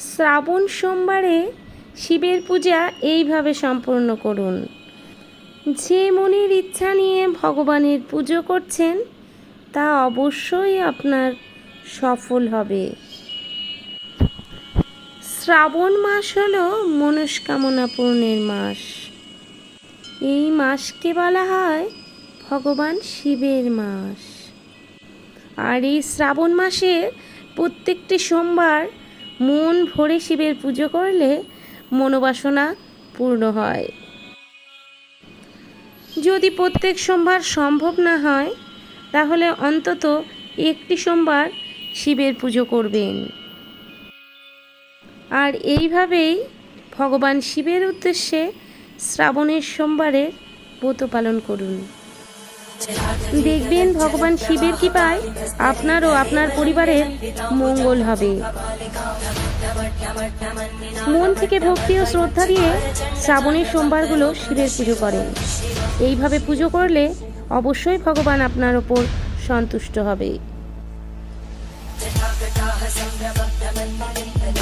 শ্রাবণ সোমবারে শিবের পূজা এইভাবে সম্পূর্ণ করুন। যে মনের ইচ্ছা নিয়ে ভগবানের পুজো করছেন, তা অবশ্যই আপনার সফল হবে। শ্রাবণ মাস হলো মনস্কামনা পূর্ণের মাস। এই মাসকে বলা হয় ভগবান শিবের মাস। আর এই শ্রাবণ মাসে প্রত্যেকটি সোমবার মন ভরে শিবের পুজো করলে মনোবাসনা পূর্ণ হয়। যদি প্রত্যেক সোমবার সম্ভব না হয়, তাহলে অন্তত একটি সোমবার শিবের পুজো করবেন। আর এইভাবেই ভগবান শিবের উদ্দেশ্যে শ্রাবণের সোমবারে ব্রত পালন করুন। দেখবেন ভগবান শিবের কৃপায় আপনার ও আপনার পরিবারের মঙ্গল হবে। মন থেকে ভক্তি ও শ্রদ্ধা দিয়ে শ্রাবণের সোমবারগুলো শিবের পুজো করেন। এইভাবে পুজো করলে অবশ্যই ভগবান আপনার ওপর সন্তুষ্ট হবে।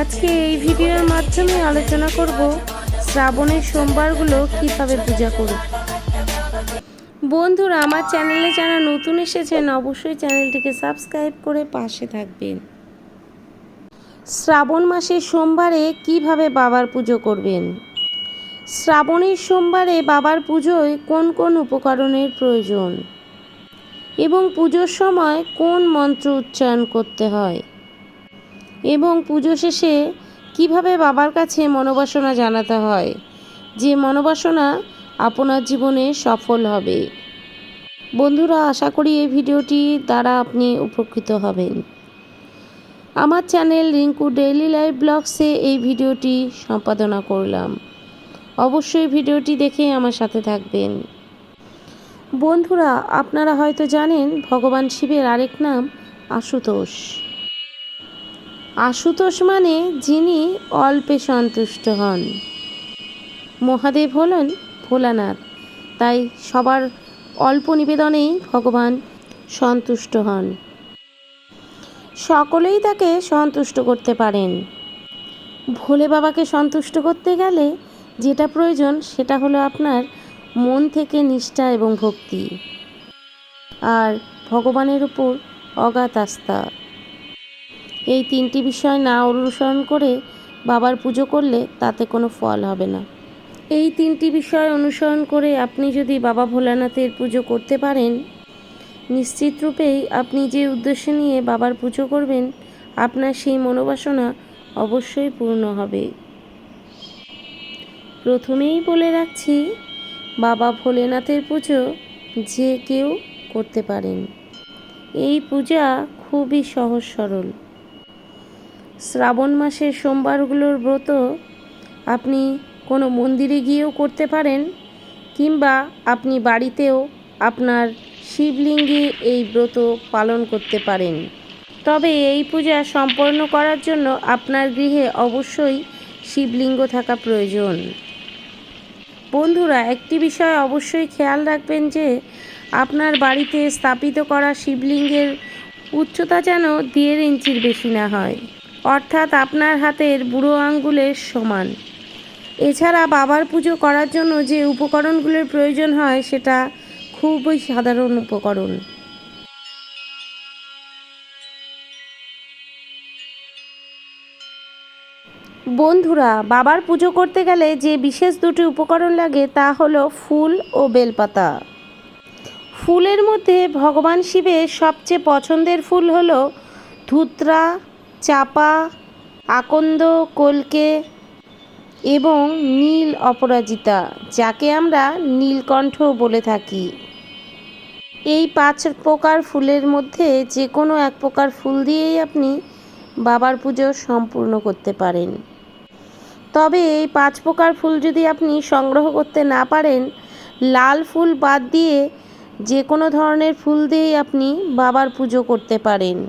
আজকে এই ভিডিওর মাধ্যমে আলোচনা করব শ্রাবণের সোমবারগুলো কীভাবে পূজা করব বন্ধুরা, আমার চ্যানেলে যারা নতুন এসেছেন, অবশ্যই চ্যানেলটিকে সাবস্ক্রাইব করে পাশে থাকবেন। শ্রাবণ মাসের সোমবারে কীভাবে বাবার পুজো করবেন? শ্রাবণের সোমবারে বাবার পুজোয় কোন কোন উপকরণের প্রয়োজন? এবং পুজোর সময় কোন মন্ত্র উচ্চারণ করতে হয়? এবং পুজো শেষে কীভাবে বাবার কাছে মনোবাসনা জানাতে হয়? যে মনোবাসনা আপনার জীবনে সফল হবে। বন্ধুরা, আশা করি এই ভিডিওটি দ্বারা আপনি উপকৃত হবেন। আমার চ্যানেল রিঙ্কু ডেইলি লাইফ ব্লগসে এই ভিডিওটি সম্পাদনা করলাম। অবশ্যই ভিডিওটি দেখে আমার সাথে থাকবেন। বন্ধুরা, আপনারা হয়তো জানেন ভগবান শিবের আরেক নাম আশুতোষ। আশুতোষ মানে যিনি অল্পে সন্তুষ্ট হন। মহাদেব হলেন ভোলানাথ, তাই সবার অল্প নিবেদনেই ভগবান সন্তুষ্ট হন। সকলেই তাকে সন্তুষ্ট করতে পারেন। ভোলে বাবাকে সন্তুষ্ট করতে গেলে যেটা প্রয়োজন সেটা হলো আপনার মন থেকে নিষ্ঠা এবং ভক্তি আর ভগবানের উপর অগাধ আস্থা। এই তিনটি বিষয় না অনুসরণ করে বাবার পুজো করলে তাতে কোনো ফল হবে না। এই তিনটি বিষয় অনুসরণ করে আপনি যদি বাবা ভোলানাথের পুজো করতে পারেন, নিশ্চিত রূপেই আপনি যে উদ্দেশ্য নিয়ে বাবার পুজো করবেন, আপনার সেই মনোবাসনা অবশ্যই পূর্ণ হবে। প্রথমেই বলে রাখছি, বাবা ভোলেনাথের পুজো যে কেউ করতে পারেন। এই পূজা খুবই সহজ সরল। শ্রাবণ মাসের সোমবারগুলোর ব্রত আপনি কোনো মন্দিরে গিয়েও করতে পারেন, কিংবা আপনি বাড়িতেও আপনার শিবলিঙ্গে এই ব্রত পালন করতে পারেন। তবে এই পূজা সম্পন্ন করার জন্য আপনার গৃহে অবশ্যই শিবলিঙ্গ থাকা প্রয়োজন। বন্ধুরা, একটি বিষয় অবশ্যই খেয়াল রাখবেন যে, আপনার বাড়িতে স্থাপিত করা শিবলিঙ্গের উচ্চতা যেন দেড় ইঞ্চির বেশি না হয়। অর্থাৎ আপনার হাতের বুড়ো আঙ্গুলের সমান। এছাড়া বাবার পুজো করার জন্য যে উপকরণগুলোর প্রয়োজন হয়, সেটা খুবই সাধারণ উপকরণ। বন্ধুরা, বাবার পুজো করতে গেলে যে বিশেষ দুটি উপকরণ লাগে, তা হলো ফুল ও বেলপাতা। ফুলের মধ্যে ভগবান শিবের সবচেয়ে পছন্দের ফুল হলো ধুত্রা, চাপা, আকন্দ, কলকে এবং নীল অপরাজিতা, যাকে আমরা নীলকণ্ঠ বলে থাকি। এই পাঁচ প্রকার ফুলের মধ্যে যে কোনো এক প্রকার ফুল দিয়েই আপনি বাবার পুজো সম্পূর্ণ করতে পারেন। তবে এই পাঁচ প্রকার ফুল যদি আপনি সংগ্রহ করতে না পারেন, লাল ফুল বাদ দিয়ে যে কোনো ধরনের ফুল দিয়েই আপনি বাবার পুজো করতে পারেন।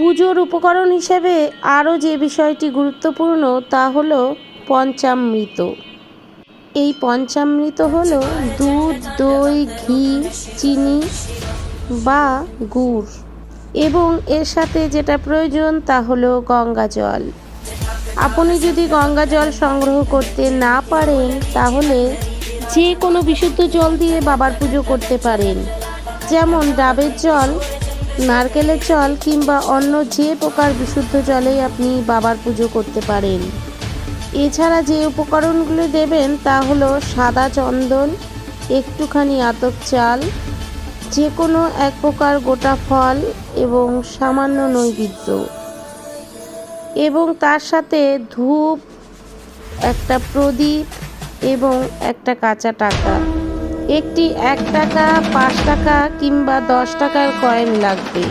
পুজোর উপকরণ হিসেবে আরও যে বিষয়টি গুরুত্বপূর্ণ তা হলো পঞ্চামৃত। এই পঞ্চামৃত হলো দুধ, দই, ঘি, চিনি বা গুড় এবং এর সাথে যেটা প্রয়োজন তা হলো গঙ্গা জল। আপনি যদি গঙ্গা জল সংগ্রহ করতে না পারেন, তাহলে যে কোনো বিশুদ্ধ জল দিয়ে বাবার পুজো করতে পারেন। যেমন ডাবের জল নারকেলের জল কিংবা অন্য যে প্রকার বিশুদ্ধ জলেই আপনি বাবার পুজো করতে পারেন। এছাড়া যে উপকরণগুলো দেবেন তা হলো সাদা চন্দন, একটুখানি আতপ চাল যে কোনো এক প্রকার গোটা ফল এবং সামান্য নৈবেদ্য। এবং তার সাথে ধূপ, একটা প্রদীপ এবং একটা কাঁচা টাকা। একটি এক টাকা, পাঁচ টাকা কিংবা দশ টাকার কয়েন লাগবে।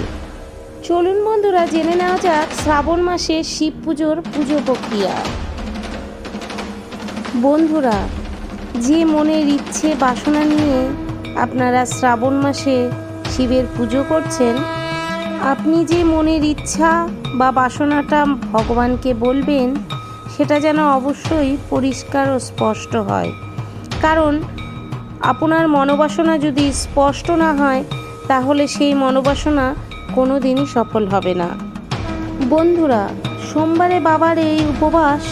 চলুন বন্ধুরা, জেনে নেওয়া যাক শ্রাবণ মাসে শিব পুজোর পুজো প্রক্রিয়া। বন্ধুরা, যে মনের ইচ্ছে বাসনা নিয়ে আপনারা শ্রাবণ মাসে শিবের পুজো করছেন, আপনি যে মনের ইচ্ছা বা বাসনাটা ভগবানকে বলবেন, সেটা যেন অবশ্যই পরিষ্কার ও স্পষ্ট হয়। কারণ আপনার মনোবাসনা যদি স্পষ্ট না হয়, তাহলে সেই মনোবাসনা কোনো দিনই সফল হবে না। বন্ধুরা, সোমবারে বাবার এই উপবাস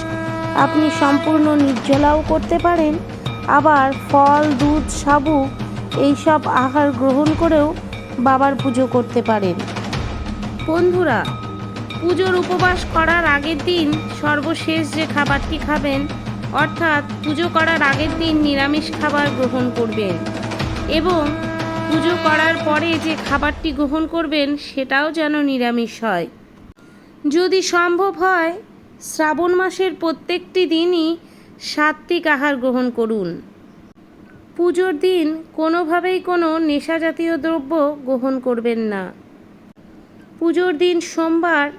আপনি সম্পূর্ণ নির্জলাও করতে পারেন। আবার ফল, দুধ, সাবু এইসব আহার গ্রহণ করেও বাবার পুজো করতে পারেন। বন্ধুরা, পুজোর উপবাস করার আগের দিন সর্বশেষ যে খাবারটি খাবেন অর্থাৎ পুজো করার আগের দিন নিরামিষ খাবার গ্রহণ করবেন এবং পুজো করার পরে যে খাবারটি গ্রহণ করবেন সেটাও যেন নিরামিষ হয়। যদি সম্ভব হয়, শ্রাবণ মাসের প্রত্যেকটি দিনই সাত্ত্বিক আহার গ্রহণ করুন। পুজোর দিন কোনোভাবেই কোনো নেশা জাতীয় দ্রব্য গ্রহণ করবেন না। পুজোর দিন সোমবার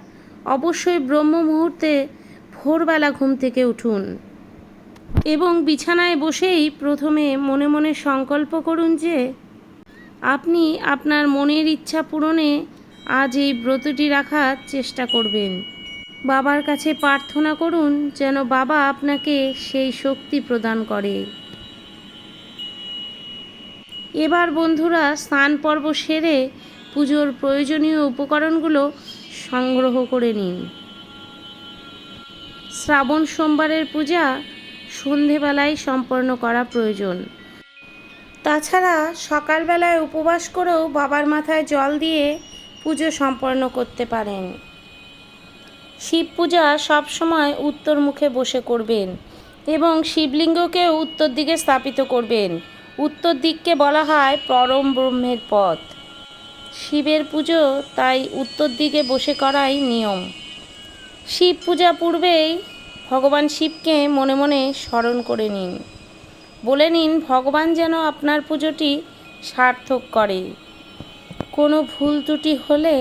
অবশ্যই ব্রহ্ম মুহূর্তে ভোরবেলা ঘুম থেকে উঠুন। এবং বিছানায় বসেই প্রথমে মনে মনে সংকল্প করুন যে, আপনি আপনার মনের ইচ্ছা পূরণে আজ এই ব্রতটি রাখার চেষ্টা করবেন। বাবার কাছে প্রার্থনা করুন যেন বাবা আপনাকে সেই শক্তি প্রদান করে। এবার বন্ধুরা, স্নান পর্ব সেরে পুজোর প্রয়োজনীয় উপকরণগুলো সংগ্রহ করে নিন। শ্রাবণ সোমবারের পূজা সন্ধেবেলায় সম্পন্ন করা প্রয়োজন। তাছাড়া সকালবেলায় উপবাস করেও বাবার মাথায় জল দিয়ে পুজো সম্পন্ন করতে পারেন। শিব পূজা সবসময় উত্তর মুখে বসে করবেন এবং শিবলিঙ্গকেও উত্তর দিকে স্থাপিত করবেন। উত্তর দিককে বলা হয় পরম ব্রহ্মের পথ। শিবের পুজো তাই উত্তর দিকে বসে করাই নিয়ম। শিব পূজা পূর্বেই ভগবান শিবকে মনে মনে স্মরণ করে নিন। বলে নিন, ভগবান যেন আপনার পুজোটি সার্থক করে। কোনো ভুল ত্রুটি হলে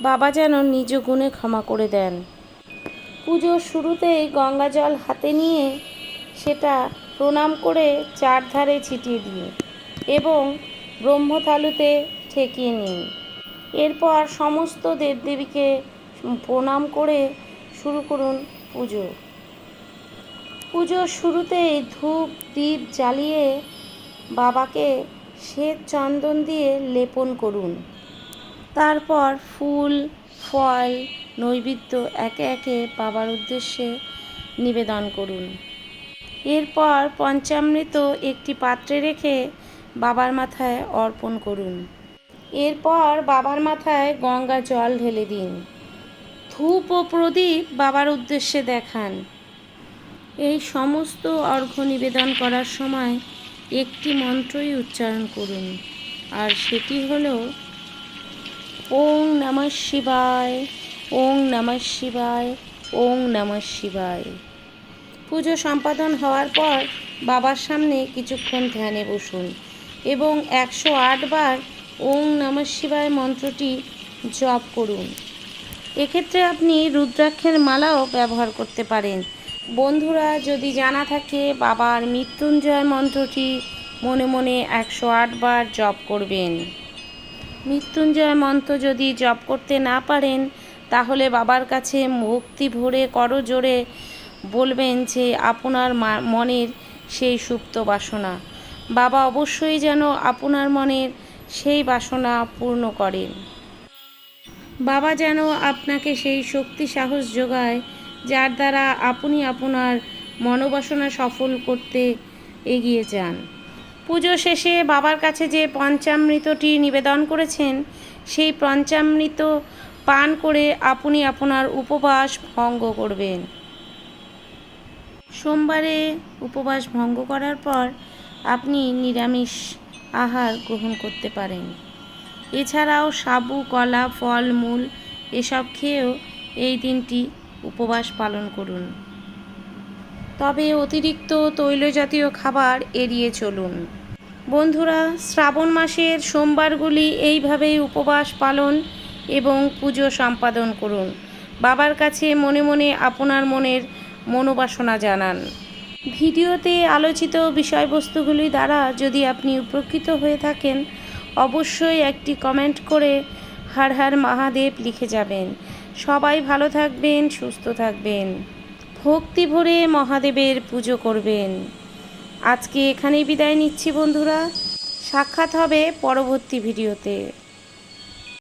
বাবা যেন নিজ গুণে ক্ষমা করে দেন। পুজোর শুরুতেই গঙ্গা জল হাতে নিয়ে সেটা প্রণাম করে চারধারে ছিটিয়ে দিন এবং ব্রহ্মথালুতে ঠেকিয়ে নিন। এরপর সমস্ত দেবদেবীকে প্রণাম করে শুরু করুন পুজো। পুজোর শুরুতেই ধূপ দ্বীপ জ্বালিয়ে বাবাকে শ্বেত চন্দন দিয়ে লেপন করুন। তারপর ফুল, ফল, নৈবেদ্য একে একে বাবার উদ্দেশ্যে নিবেদন করুন। এরপর পঞ্চামৃত একটি পাত্রে রেখে বাবার মাথায় অর্পণ করুন। এরপর বাবার মাথায় গঙ্গা জল ঢেলে দিন। ধূপ ও প্রদীপ বাবার উদ্দেশ্যে দেখান। এই সমস্ত অর্ঘ্য নিবেদন করার সময় একটি মন্ত্রই উচ্চারণ করুন, আর সেটি হল, ওং নমঃ শিবায়, ওং নমঃ শিবায়, ওং নমঃ শিবায়। পুজো সম্পাদন হওয়ার পর বাবার সামনে কিছুক্ষণ ধ্যানে বসুন এবং একশো বার ওং নমঃ শিবায় মন্ত্রটি জপ করুন। এক্ষেত্রে আপনি রুদ্রাক্ষের মালাও ব্যবহার করতে পারেন। বন্ধুরা, যদি জানা থাকে বাবার মৃত্যুঞ্জয় মন্ত্রটি মনে মনে একশো বার জপ করবেন। মৃত্যুঞ্জয় মন্ত্র যদি জপ করতে না পারেন, তাহলে বাবার কাছে ভক্তি ভরে করো জোরে বলবেন যে আপনার মনের সেই সুপ্ত বাসনা। বাবা অবশ্যই যেন আপনার মনের সেই বাসনা পূর্ণ করেন। বাবা যেন আপনাকে সেই শক্তি সাহস যোগায় যার দ্বারা আপনি আপনার মনোবাসনা সফল করতে এগিয়ে যান। পুজো শেষে বাবার কাছে যে পঞ্চামৃতটি নিবেদন করেছেন, সেই পঞ্চামৃত পান করে আপনি আপনার উপবাস ভঙ্গ করবেন। সোমবারে উপবাস ভঙ্গ করার পর আপনি নিরামিষ আহার গ্রহণ করতে পারেন। এছাড়াও সাবু, কলা, ফল, মূল এসব খেয়েও এই দিনটি উপবাস পালন করুন। তবে অতিরিক্ত তৈলজাতীয় খাবার এড়িয়ে চলুন। বন্ধুরা, শ্রাবণ মাসের সোমবারগুলি এইভাবেই উপবাস পালন এবং পুজো সম্পাদন করুন। বাবার কাছে মনে মনে আপনার মনের মনোবাসনা জানান। ভিডিওতে আলোচিত বিষয়বস্তুগুলি দ্বারা যদি আপনি উপকৃত হয়ে থাকেন, অবশ্যই একটি কমেন্ট করে হার হার মহাদেব লিখে যাবেন। সবাই ভালো থাকবেন, সুস্থ থাকবেন। ভক্তি ভরে মহাদেবের পুজো করবেন। আজকে এখানেই বিদায় নিচ্ছি বন্ধুরা। সাক্ষাৎ হবে পরবর্তী ভিডিওতে।